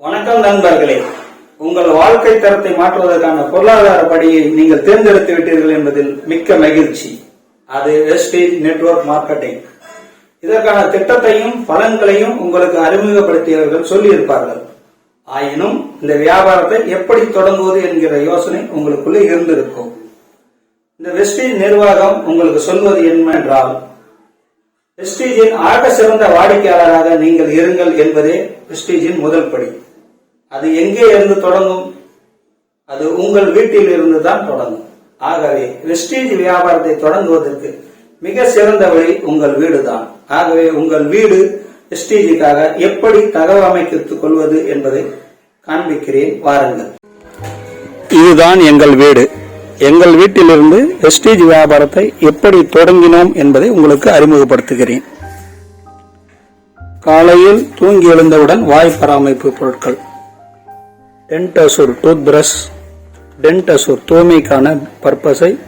வணக்கம் நண்பர்களே. உங்கள் வாழ்க்கை தரத்தை மாற்றுவதற்கான பொருளாதார படியை நீங்கள் தேர்ந்தெடுத்து விட்டீர்கள் என்பதில் மிக்க மகிழ்ச்சி. அது வெஸ்டேஜ் நெட்வொர்க் மார்க்கெட்டிங் இதற்கான திட்டத்தையும் பலன்களையும் உங்களுக்கு அறிமுகப்படுத்தியவர்கள் சொல்லியிருப்பார்கள். ஆயினும் இந்த வியாபாரத்தை எப்படி தொடங்குவது என்கிற யோசனை உங்களுக்குள்ளே இருந்திருக்கும். இந்த வெஸ்டேஜ் நிர்வாகம் உங்களுக்கு சொல்வது என்னவென்றால் வெஸ்டீஜின் ஆக சிறந்த வாடிக்கையாளராக நீங்கள் இருங்கள் என்பதே வெஸ்டீஜின் முதல் படி. அது எங்கே இருந்து தொடங்கும்? அது உங்கள் வீட்டில் இருந்து தான் தொடங்கும். ஆகவே வெஸ்டீஜ் வியாபாரத்தை தொடங்குவதற்கு மிக சிறந்த வழி உங்கள் வீடு தான் ஆகவே உங்கள் வீடு வெஸ்டீஜுக்காக எப்படி தகவமைத்துக் கொள்வது என்பதை காண்பிக்கிறேன். வாருங்கள். இதுதான் எங்கள் வீடு. எங்கள் வீட்டிலிருந்து வெஸ்டேஜ் வியாபாரத்தை எப்படி தொடங்கினோம் என்பதை உங்களுக்கு அறிமுகப்படுத்துகிறேன். காலையில் தூங்கி எழுந்தவுடன் வாய் பராமரிப்பு பொருட்கள். டென்டசூர் டூத் பிரஷ் டென்டசூர் தூய்மைக்கான பர்பஸை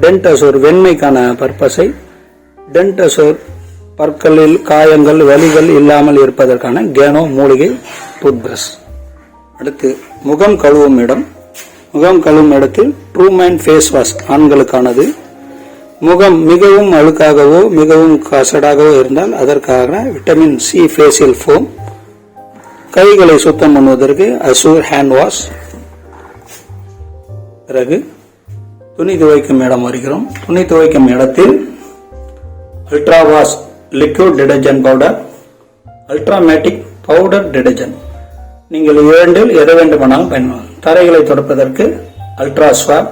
டென்டசூர் வெண்மைக்கான பர்பஸை டென்டசூர் பற்களில் காயங்கள் வலிகள் இல்லாமல் இருப்பதற்கான கேனோ மூலிகை டூத் பிரஷ் அடுத்து முகம் கழுவும் இடம். முகம் கழுவும் இடத்தில் ட்ரூமேன் ஃபேஸ் வாஷ் ஆண்களுக்கானது. முகம் மிகவும் அழுக்காகவோ மிகவும் கசடாகவோ இருந்தால் அதற்காக விட்டமின் சி ஃபேஷியல் ஃபோம் கைகளை சுத்தம் பண்ணுவதற்கு அசூர் ஹேண்ட் வாஷ் பிறகு துணி துவைக்கும் இடம் வருகிறோம். துணி துவைக்கும் இடத்தில் ultra wash liquid detergent powder ultramatic powder detergent நீங்கள் இரண்டில் எதை வேண்டுமானாலும் பயன்படும் தரைகளை துடைப்பதற்கு அல்ட்ரா ஸ்வாப்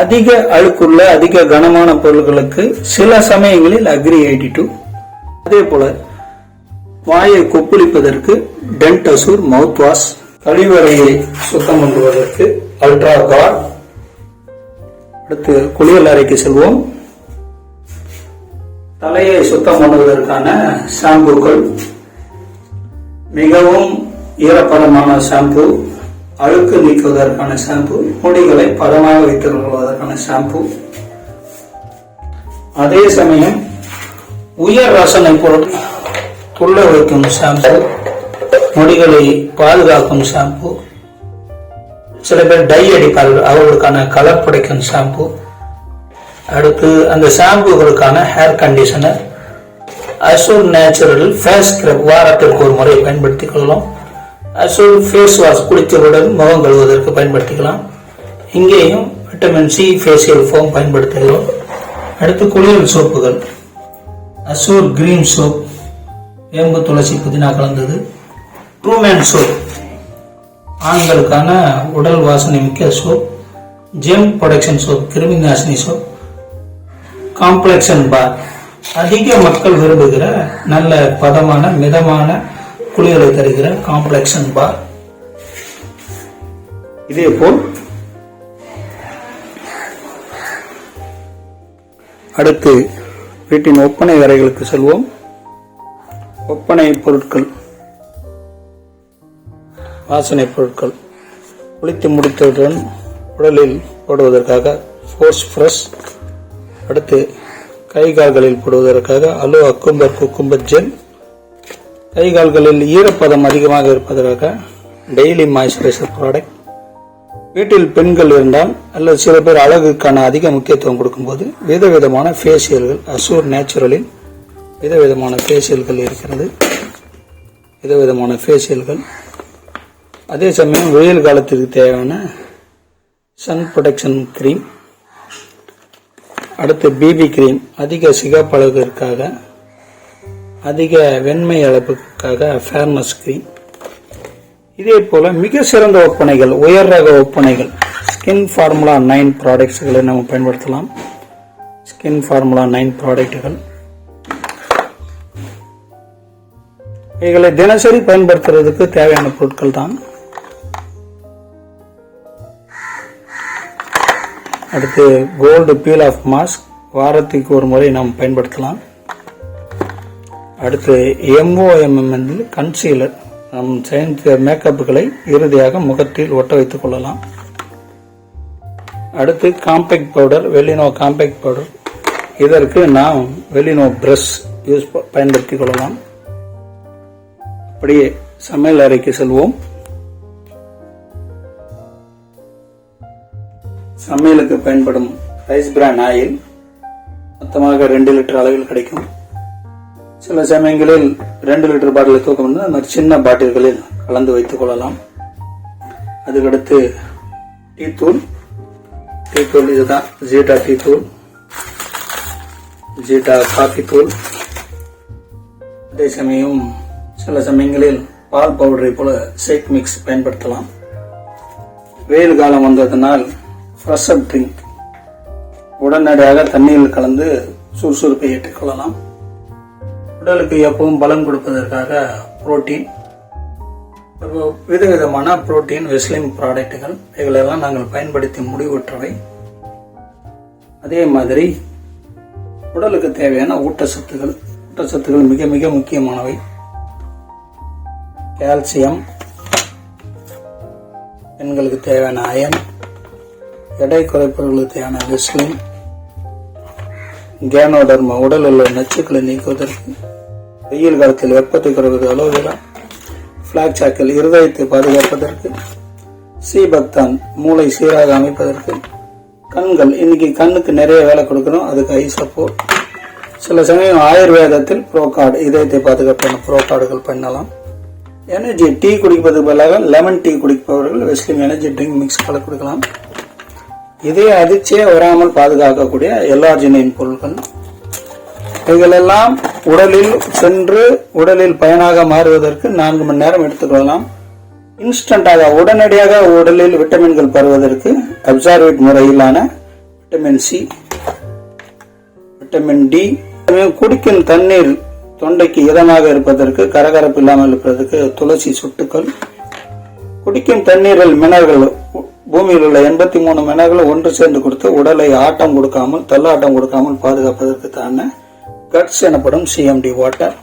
அதிக அழுக்குள்ள அதிக கனமான பொருட்களுக்கு சில சமயங்களில் அக்ரி எயிட்டி டூ அதே போல வாயை கொப்புளிப்பதற்கு டென்டசூர் மவுத் வாஷ் கழிவறையை சுத்தம் பண்ணுவதற்கு அல்ட்ரா கார். அடுத்து குளியல் அறைக்கு செல்வோம். தலையை சுத்தம் பண்ணுவதற்கான ஷாம்புக்கள். மிகவும் ஈரப்பதமான ஷாம்பு அழுக்கு நீக்குவதற்கான ஷாம்பு முடிகளை பதமாக வைத்துக் கொள்வதற்கான ஷாம்பு. அதே சமயம் உயர் ரசனை பொருள் துள்ள வைக்கும் ஷாம்பு. முடிகளை பாதுகாக்கும் ஷாம்பு சில பேர் டை அடிப்பார்கள் அவர்களுக்கான கலர் புடைக்கும் ஷாம்பு அடுத்து அந்த ஷாம்புகளுக்கான hair conditioner assure natural face scrub வாரத்திற்கு ஒரு முறை பயன்படுத்திக் கொள்ளலாம். அசூர் ஃபேஸ் வாஷ் குளித்தவுடன் முகம் கழுவுவதற்கு பயன்படுத்திக்கலாம். இங்கேயும் விட்டமின் சி ஃபேஷியல் ஃபோம் பயன்படுத்துகிறோம். அடுத்து குளியல் சோப்புகள். அசூர் கிரீன் சோப் வேம்பு துளசி புதினா கலந்தது. ட்ரூமேன் சோப் ஆண்களுக்கான உடல் வாசனை மிக்க சோப். ஜெம் ப்ரொடக்ஷன் சோப் கிருமி நாசினி சோப். காம்ப்ளெக்ஷன் பார். அதிக மக்கள் விரும்புகிற நல்ல பதமான மிதமான குளியலை தருகிற காம்ப்ளெக்ஷன் பார். இதே போல் அடுத்து வீட்டின் ஒப்பனை வரைகளுக்கு செல்வோம். ஒப்பனை பொருட்கள். வாசனை பொருட்கள். குளித்து முடித்தவுடன் உடலில் போடுவதற்காக ஃபோர்ஸ் ஃப்ரெஷ் அடுத்து கை கால்களில் போடுவதற்காக அலோ அக்கும்பர் குக்கும்பர் ஜெல் கை கால்களில் ஈரப்பதம் அதிகமாக இருப்பதற்காக டெய்லி மாய்ஸ்சரைசர் ப்ராடக்ட் வீட்டில் பெண்கள் இருந்தால் அல்லது சில பேர் அழகுக்கான அதிக முக்கியத்துவம் கொடுக்கும்போது விதவிதமான ஃபேஷியல்கள் அசூர் நேச்சுரலில் விதவிதமான ஃபேஷியல்கள் இருக்கிறது. விதவிதமான ஃபேஷியல்கள் அதே சமயம் வெயில் காலத்திற்கு தேவையான சன் ப்ரொடெக்ஷன் க்ரீம் அடுத்து பிபி க்ரீம் அதிக சிகப்பழகிற்காக அதிக வெண்மை அளப்புக்காக ஃபேர்னஸ் க்ரீம் இதே போல் மிக சிறந்த ஒப்பனைகள் உயர் ரக ஒப்பனைகள் ஸ்கின் ஃபார்முலா நைன் ப்ராடக்ட்ஸ்களை நம்ம பயன்படுத்தலாம். ஸ்கின் ஃபார்முலா நைன் ப்ராடக்ட்டுகள் இவைகளை தினசரி பயன்படுத்துறதுக்கு தேவையான பொருட்கள் தான் அடுத்து கோல்டு பீல் ஆஃப் மாஸ்க் வாரத்துக்கு ஒரு முறை நாம் பயன்படுத்தலாம். அடுத்து எம்ஓஎம்எம் கன்சீலர் நம் சேர்ந்த மேக்கப்புகளை இறுதியாக முகத்தில் ஒட்ட வைத்துக் கொள்ளலாம். அடுத்து காம்பேக்ட் பவுடர் வெள்ளினோ காம்பேக்ட் பவுடர் இதற்கு நாம் வெள்ளினோ பிரஷ் யூஸ் பயன்படுத்திக் கொள்ளலாம். அப்படியே சமையல் அறைக்கு செல்வோம். சமையலுக்கு பயன்படும் ரைஸ் பிரான் ஆயில் மொத்தமாக ரெண்டு லிட்டர் அளவில் கிடைக்கும். சில சமயங்களில் ரெண்டு லிட்டர் பாட்டில் தூக்கம் வந்து அந்த மாதிரி சின்ன பாட்டில்களில் கலந்து வைத்துக் கொள்ளலாம். அதுக்கடுத்து டீ தூள். டீ தூள் இதுதான். ஜீட்டா டீ தூள். ஜீட்டா காஃபி தூள். அதே சமயம் சில சமயங்களில் பால் பவுடரை போல ஷேக் மிக்ஸ் பயன்படுத்தலாம். வெயில் காலம் வந்ததனால் ஃப்ரெஷ் அப் ட்ரிங்க் உடனடியாக தண்ணீரில் கலந்து சுறுசுறுப்பை ஏற்றுக்கொள்ளலாம். உடலுக்கு எப்பவும் பலம் கொடுப்பதற்காக புரோட்டீன். விதவிதமான புரோட்டீன் வெஸ்லிம் ப்ராடக்ட்டுகள். இவைகளெல்லாம் நாங்கள் பயன்படுத்தி முடிவுற்றவை. அதே மாதிரி உடலுக்கு தேவையான ஊட்டச்சத்துகள். ஊட்டச்சத்துகள் மிக மிக முக்கியமானவை. கால்சியம். பெண்களுக்கு தேவையான அயன். எடை குறைப்பவர்களுக்கு தேவையான வெஸ்லின் கேனோடர்மா உடலில் உள்ள நச்சுக்களை நீக்குவதற்கு வெயில் காலத்தில் வெப்பத்தை குறைவது அலோவேரா பிளாக் சாக்கில் இருதயத்தை பாதுகாப்பதற்கு சீபக்தான் மூளை சீராக அமைப்பதற்கு கண்கள் இன்னைக்கு கண்ணுக்கு நிறைய வேலை கொடுக்கணும் அதுக்கு ஐ சப்போர்ட் சில சமயம் ஆயுர்வேதத்தில் ப்ரோகார்டு இதயத்தை பாதுகாப்பான ப்ரோகார்டுகள் பண்ணலாம். எனர்ஜி டீ குடிப்பதுக்கு பதிலாக லெமன் டீ குடிப்பவர்கள் வெஸ்லிம் எனர்ஜி ட்ரிங்க் மிக்ஸ் கலந்து கொடுக்கலாம். இதய அதிர்ச்சியே வராமல் பாதுகாக்கக்கூடிய எல்லார்ஜினின் பொருட்கள் இவைகளெல்லாம் உடலில் சென்று உடலில் பயனாக மாறுவதற்கு நான்கு மணி நேரம் எடுத்துக்கொள்ளலாம் இன்ஸ்டண்டாக உடனடியாக உடலில் விட்டமின்கள் பருவதற்கு அப்சார்வேட் முறையிலான விட்டமின் சி விட்டமின் டி குடிக்கும் தண்ணீர் தொண்டைக்கு இதமாக இருப்பதற்கு கரகரப்பு இல்லாமல் இருப்பதற்கு துளசி சுட்டுக்கள். குடிக்கும் தண்ணீரில் மினர்கள் பூமியில் உள்ள எண்பத்தி மூணு மெனகளை ஒன்று சேர்ந்து கொடுத்து உடலை ஆட்டம் கொடுக்காமல் தள்ளாட்டம் கொடுக்காமல் பாதுகாப்பதற்கு தான கட்ஸ் எனப்படும் சிஎம்டி வாட்டர்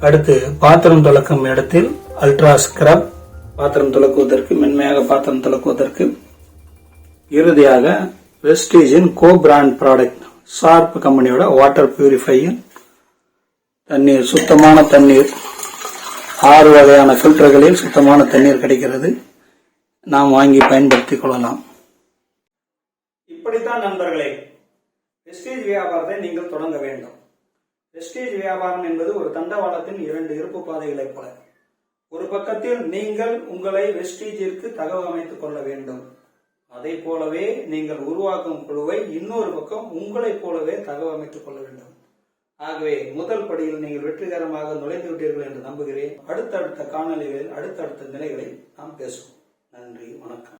அடுத்து பாத்திரம் துலக்கும் இடத்தில் அல்ட்ரா ஸ்கிரப் பாத்திரம் துளக்குவதற்கு மென்மையாக பாத்திரம் துளக்குவதற்கு இறுதியாக வெஸ்டீஜின் கோ பிராண்ட் ப்ராடக்ட் ஷார்ப் கம்பெனியோட வாட்டர் பியூரிஃபையர் தண்ணீர் சுத்தமான தண்ணீர் ஆறு வகையான ஃபில்டர்களில் சுத்தமான தண்ணீர் கிடைக்கிறது. நாம் வாங்கி பயன்படுத்திக் கொள்ளலாம். இப்படித்தான் நண்பர்களே வெஸ்டேஜ் வியாபாரத்தை நீங்கள் தொடங்க வேண்டும். வெஸ்டேஜ் வியாபாரம் என்பது ஒரு தண்டவாளத்தின் இரண்டு இருப்பு பாதைகளைப் போல. ஒரு பக்கத்தில் நீங்கள் உங்களை வெஸ்டேஜிற்கு தகவல் அமைத்துக் கொள்ள வேண்டும். அதை போலவே நீங்கள் உருவாக்கும் குழுவை இன்னொரு பக்கம் உங்களைப் போலவே தகவல் அமைத்துக் கொள்ள வேண்டும். ஆகவே முதல் படியில் நீங்கள் வெற்றிகரமாக நுழைந்து விட்டீர்கள் என்று நம்புகிறேன். அடுத்தடுத்த காணொலிகளில் அடுத்தடுத்த நிலைகளை நாம் பேசுவோம். நன்றி வணக்கம்.